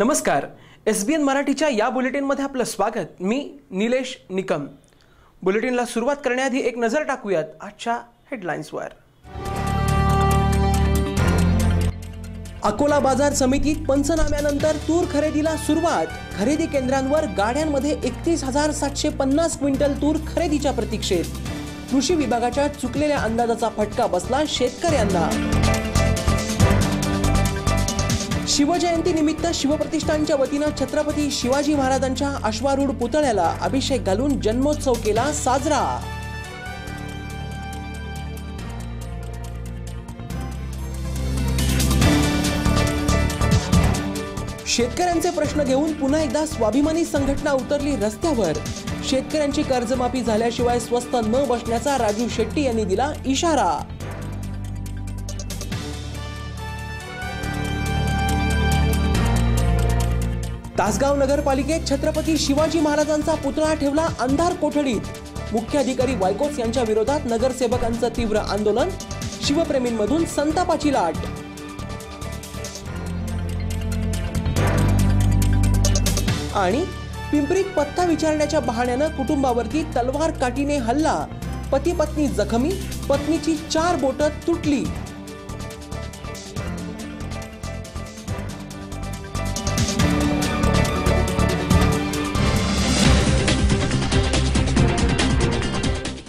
नमस्कार. एस बी एन मराठीच्या या बुलेटिनमध्ये आपलं स्वागत. मी निलेश निकम. बुलेटिनला सुरुवात करण्याआधी एक नजर टाकूयात आजच्या हेडलाईन्सवर अकोला बाजार समितीत पंचनाम्यानंतर तूर खरेदीला सुरुवात. खरेदी केंद्रांवर गाड्यांमध्ये एकतीस हजार सातशे पन्नास क्विंटल तूर खरेदीच्या प्रतीक्षेत. कृषी विभागाच्या चुकलेल्या अंदाजाचा फटका बसला शेतकऱ्यांना. शिवजयंतीनिमित्त शिवप्रतिष्ठानच्या वतीनं छत्रपती शिवाजी महाराजांच्या अश्वारूढ पुतळ्याला अभिषेक घालून जन्मोत्सव केला साजरा. शेतकऱ्यांचे प्रश्न घेऊन पुन्हा एकदा स्वाभिमानी संघटना उतरली रस्त्यावर. शेतकऱ्यांची कर्जमाफी झाल्याशिवाय स्वस्त न बसण्याचा राजू शेट्टी यांनी दिला इशारा. तासगाव नगरपालिकेत छत्रपती शिवाजी महाराजांचा पुतळा ठेवला अंधार कोठडीत. मुख्य अधिकारी वायकोस यांच्या विरोधात नगरसेवकांचं तीव्र आंदोलन शिवप्रेमींमधून संतापाची लाट. आणि पिंपरीत पत्ता विचारण्याच्या बहाण्यानं कुटुंबावरती तलवार काठीने हल्ला. पती पत्नी जखमी पत्नीची चार बोट तुटली.